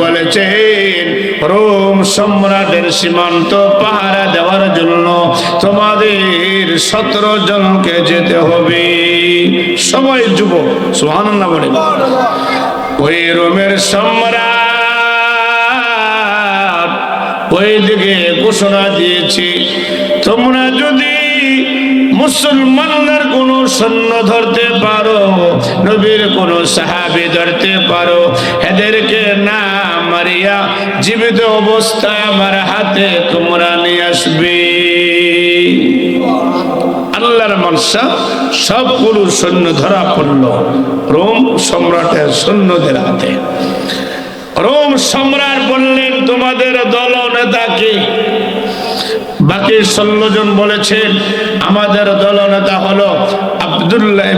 বলেছেন, রোম সম্রাটের সীমান্ত পাহারা দেওয়ার জন্য তোমাদের সতেরো জনকে যেতে হবে। সবাই যুবক, সুবহানাল্লাহ বলে ওই রোমের সম্রাট ওই দিকে ঘোষণা দিয়েছি, তোমরা যদি মুসলমানদের কোন সৈন্য ধরতে পারো, নবীর কোন সাহাবি ধরতে পারো, এদেরকে না মারিয়া জীবিত অবস্থায় আমার হাতে তোমরা নিয়ে আসবে। আল্লাহর মানসা সব পুরুষ সৈন্য ধরা পড়ল, রোম সম্রাটের সৈন্যদের হাতে। রোম সম্রাট বললেন, তোমাদের দল নেতাকে বাকি ষোলো জন বলেছেন, আমাদের দল নেতা হলো আব্দুল্লাহ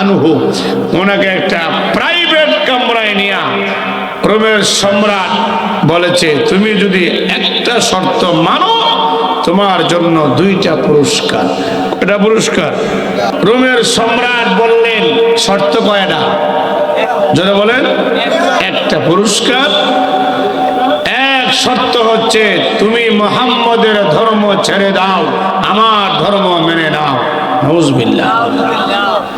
আনহু। ওনাকে একটা প্রাইভেট কামরায় নিয়া রোমের সম্রাট বলেছে, তুমি যদি একটা শর্ত মানো তোমার জন্য দুইটা পুরস্কার। এটা পুরস্কার। রোমের সম্রাট বললেন, শর্ত কয়টা? যারা বলেন। একটা পুরস্কার, এক শর্ত হচ্ছে তুমি মোহাম্মদের ধর্ম ছেড়ে দাও, আমার ধর্ম মেনে নাও। নজবিল্লা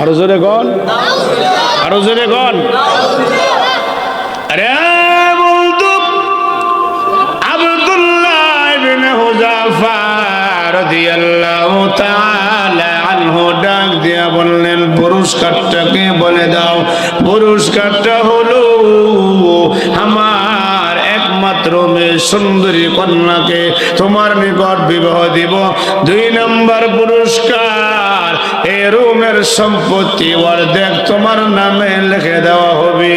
আরও জোরে গন। আরও জোরে গন। হুযাফা রাদিয়াল্লাহু তাআলা ডাক দিয়া বললেন, পুরস্কারটাকে বলে দাও। পুরস্কারটা হলো আমার একমাত্র মেয়ে সুন্দরী কন্যাকে। তোমার নিকট বিবাহ দিব। দুই নম্বর পুরস্কার এই রুমের সম্পত্তি অর্ধেক তোমার নামে লিখে দেওয়া হবে।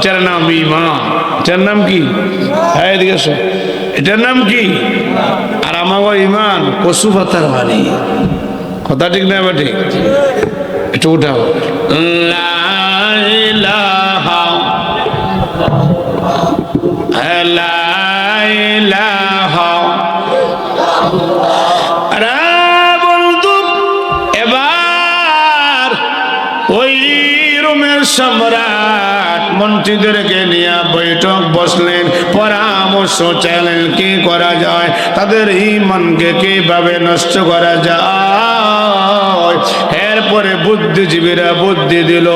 এটার নাম ইমান এটার নাম কি? হ্যাঁ এদিকে। এটার নাম কি? আর আমার ইমান কচু পাতার বাড়ি কথা ঠিক না বা ঠিক? একটু উঠাও। লা বৈঠক বসলেন, পরামর্শ চাইলেন, কি করা যায়? তাদের ইমানকে কীভাবে নষ্ট করা যায়? এরপরে বুদ্ধিজীবীরা বুদ্ধি দিল,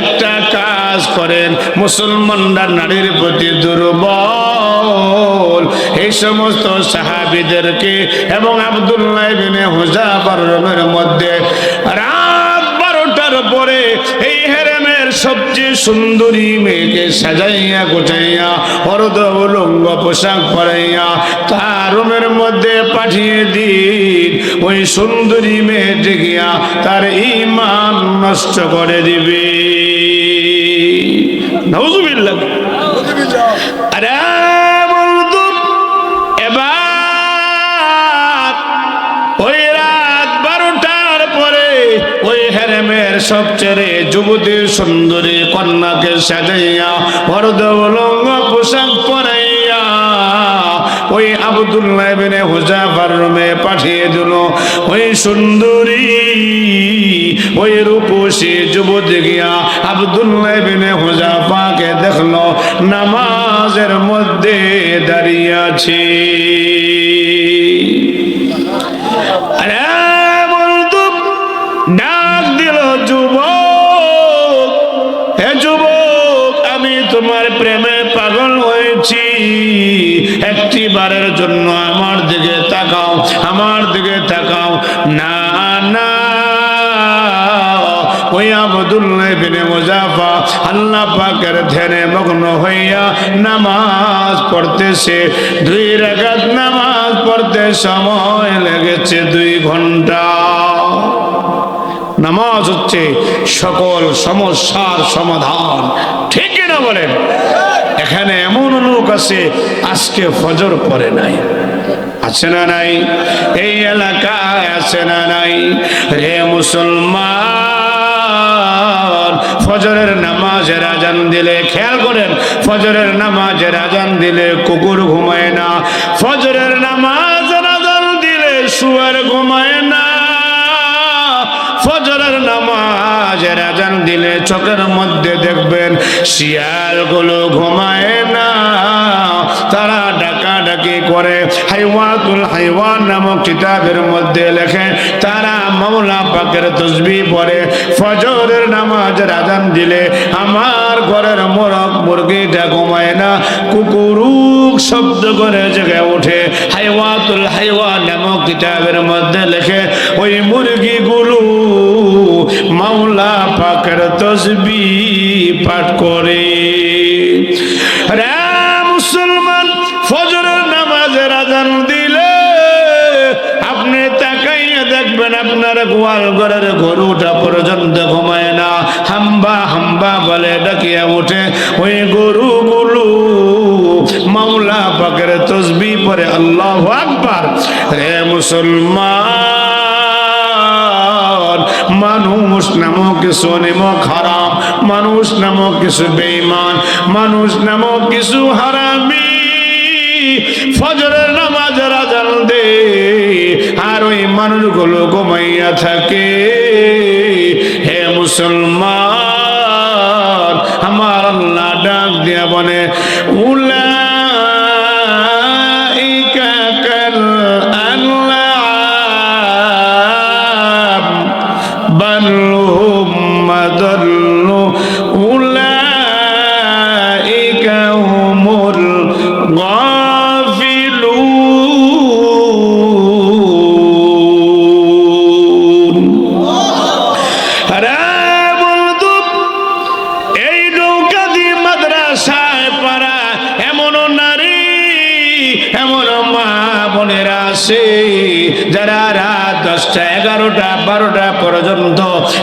একটা কাজ করেন, মুসলমানরা নারীর প্রতি দুর্বল। এই সমস্ত সাহাবিদেরকে এবং আবদুল্লাহ বিনে হুজাফার রুমের মধ্যে সুন্দরী মেয়েকে সাজাইয়া, গোছাইয়া অরদ উলঙ্গ পোশাক পরাইয়া তার রুমের মধ্যে পাঠিয়ে দিন। ওই সুন্দরী মেয়েটি গিয়া তার ইমান নষ্ট করে দিবে। সবচেয়ে যুবতী সুন্দরী কন্যাকে সাজাইয়া হরদৌলঙ্গ পোশাক পরাইয়া ওই আবদুল্লাহ বিনে হুজাফার রুমে পাঠিয়ে দিল। ওই সুন্দরী, ওই রূপসী যুবতী গিয়া আবদুল্লাহ বিনে হুজাফাকে দেখল। নামাজের মধ্যে দাঁড়িয়ে আছে। একটি বারের জন্য আমার দিকে তাকাও, আমার দিকে তাকাও। না না। মুজাফা আল্লাহ পাকের নামাজ দুই নামাজ পড়তে সময় লেগেছে দুই ঘণ্টা। নামাজ হচ্ছে সকল সমস্যার সমাধান। ঠিক না বলেন? এখানে এমন লোক আছে, আজকে ফজর পরে নাই। আছে না নাই? এই এলাকায় আছে না নাই? রে মুসলমান, ফজরের নামাজের আজান দিলে খেয়াল করেন, ফজরের নামাজের আজান দিলে কুকুর ঘুমায় না। ফজরের নামাজের আজান দিলে শুয়ার ঘুমায় না। নামাজের আজান দিলে চোখের মধ্যে দেখবেন শিয়ালগুলো ঘুমায় না। তারা ডাকা ডাকি করে। হাইওয়াতুল হাইওয়ান নামক কিতাবের মধ্যে লেখে, তারা মাওলা পাকের তসবি পড়ে, ফজরের নামাজের আজান দিলে আমার ঘরের মোরগ মুরগিটা ঘুমায় না। কুকুরুক শব্দ করে জেগে ওঠে। হাইওয়াতুল হাইওয়ান নামক কিতাবের মধ্যে লেখে, ওই মুরগিগুলো মাওলা পাকের তসবি পাঠ করে। রে মুসলমান, ফজরের নামাজের আজান দিলে আপনি তাকাইয়া দেখবেন আপনার গোয়াল ঘরের গরুটা পর্যন্ত ঘুমায় না। হাম্বা হাম্বা বলে ডাকিয়া ওঠে ওই গরুগুলো মাওলা পাকের তসবি পরে আল্লাহ আকবার। রে মুসলমান মানুষ নামক কিছু নিমক হারাম, মানুষ নামক কিছু বেঈমান, মানুষ নামক কিছু হারামি। ফজরের নামাজ রাজান দে, আর ওই মানুষগুলো ঘুমাইয়া থাকে। হে মুসলমান এগারোটা, বারোটা পর্যন্ত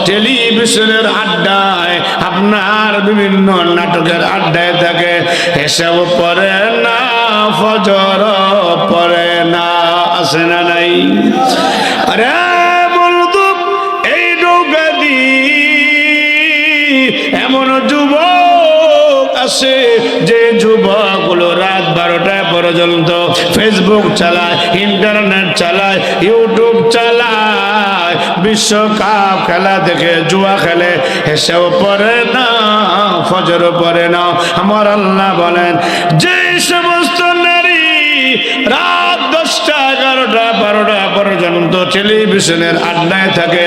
টেলিভিশনের আড্ডায় আপনার বিভিন্ন নাটকের আড্ডায় থাকে। এসব পরে না, ফজর পরে না আসে না নাই? আরে এমন যুবক আছে পর্যন্ত ফেসবুক চালায় ইন্টারনেট চালায় ইউটিউব চালায়, বিশ্বকাপ খেলা দেখে, জুয়া খেলে এসেও পরে না ফজর পরে না। আমার আল্লাহ বলেন, যে সমস্ত নারী এগারোটা বারোটা পর্যন্ত টেলিভিশনের আড্ডায় থাকে,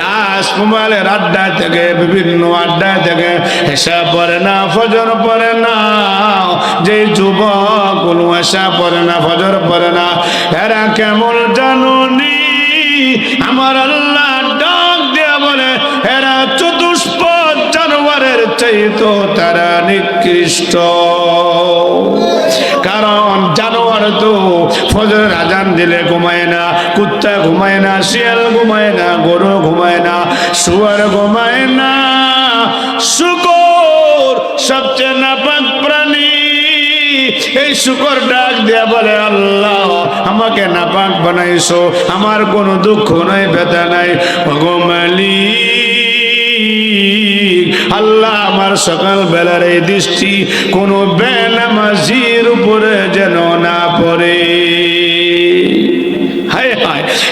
তাস মোবাইলের আড্ডায় থাকে, বিভিন্ন আড্ডায় থাকে। হেসা পরে না, ফজর পরে না যে যুবক কোনো হেসা পরে না, ফজর পরে না। এরা কেমন জানুনি? আমার আল্লাহ ডাক দেয়া বলে এরা চতুষ্পদ জানোয়ারের চাইতো তারা নিকৃষ্ট। কারণ জানোয়ার তো ফজরের আজান দিলে ঘুমায় না, কুত্তা ঘুমায় না, শিয়াল ঘুমায় না, গরু ঘুমায় না, শুয়ার ঘুমায় না। শুকর সবচেয়ে নাপাক প্রাণী। এই শুকর ডাক দেয়া বলে, আল্লাহ, আমাকে নাপাক বানাইছো, আমার কোনো দুঃখ নাই, ব্যথা নাই। ভগমালি আল্লাহ আমার সকাল বেলার এই দৃষ্টি কোনো বেনামাজির উপরে যেন না পড়ে।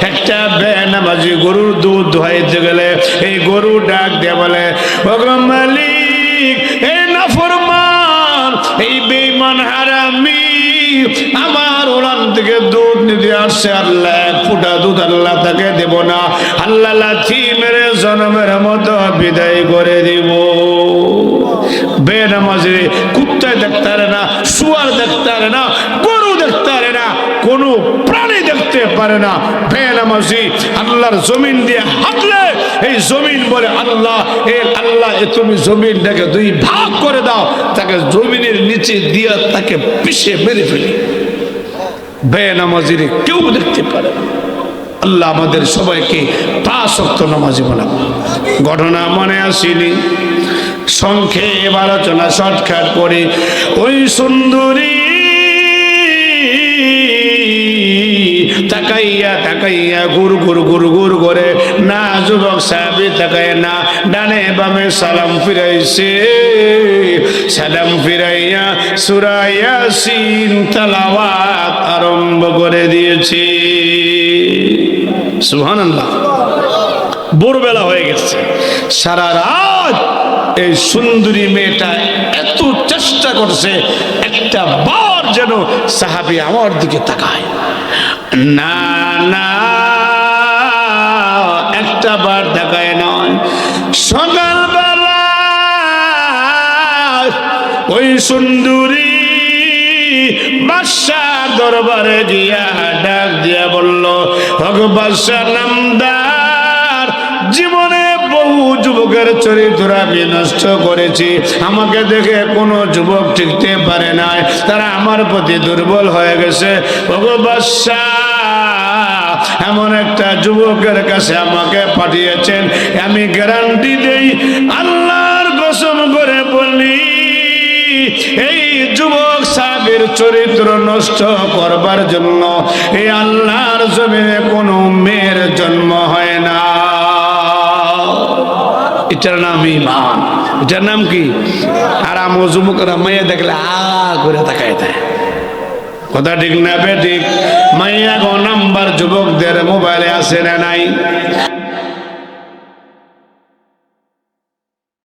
একটা বেনামাজি গরুর দুধ ধোয়াইতে গেলে এই গরু ডাক দিয়ে বলে ভগবান থেকে দুধ নিতে আসছে আল্লাহ, ফুটা দুধ আল্লাহ তাকে দেব না। আল্লাহ লাথি মেরে জনমের মতো বিদায় করে দিব। বেনামাজি কুত্তায় দেখতে পারে না, শুয়ার দেখতে পারে না, গরু দেখতে পারে না, কোনো প্রাণী দেখতে পারে না। বেনামাজি আল্লাহর জমিন দিয়ে হাঁটলে এই জমিন বলে আল্লাহ, এ আল্লাহ, এ তুমি জমিনটাকে দুই ভাগ করে দাও, তাকে জমিনের নিচে দিয়ে তাকে পিষে মেরে ফেলি। বেনামাজির কেউ দেখতে পারে আল্লাহ আমাদের সবাইকে তা অক্ত নামাজি বানাবো ঘটনা মনে আসেনি। সংক্ষেপ আলোচনা শর্টকাট করে, ওই সুন্দরী তাকাইয়া তাকাইয়া গুর গুর গুর গুর করে। না, যুবক সাহেবই তাকায় না। ডানে বামে সালাম ফিরাইছে। সালাম ফিরাইয়া সুরাইয়া সিন তালাওয়াত আরম্ভ করে দিয়েছে। সুবহানাল্লাহ। ভোরবেলা হয়ে গেছে। সারা রাত এই সুন্দরী মেয়েটা এত চেষ্টা করছে, একটা বার যেন সাহাবি আমার দিকে তাকায়। না না, একটা বার তাকায় নয়। সকালবেলা ওই সুন্দরী বাদশার দরবারে গিয়া ডাক দিয়া বলল বাদশাহ জীবনে বহু যুবকের চরিত্র আমি নষ্ট করেছি। আমাকে দেখে কোনো যুবক টিকতে পারে নাই। তারা আমার প্রতি দুর্বল হয়ে গেছে। এমন একটা যুবকের কাছে আমাকে পাঠিয়েছেন। আমি গ্যারান্টি দেই, আল্লাহর কসম করে বলি, এই যুবক সাহেবের চরিত্র নষ্ট করবার জন্য, এই আল্লাহর জমিনে কোনো মেয়ের জন্ম এটার নাম ইমান। এটার নাম কি? আর আমার মাইয়া দেখলে আ করে তাকায় দেয়। কথা ঠিক না বে ঠিক? মাইয়া গো নাম্বার যুবকদের মোবাইলে আসে না নাই?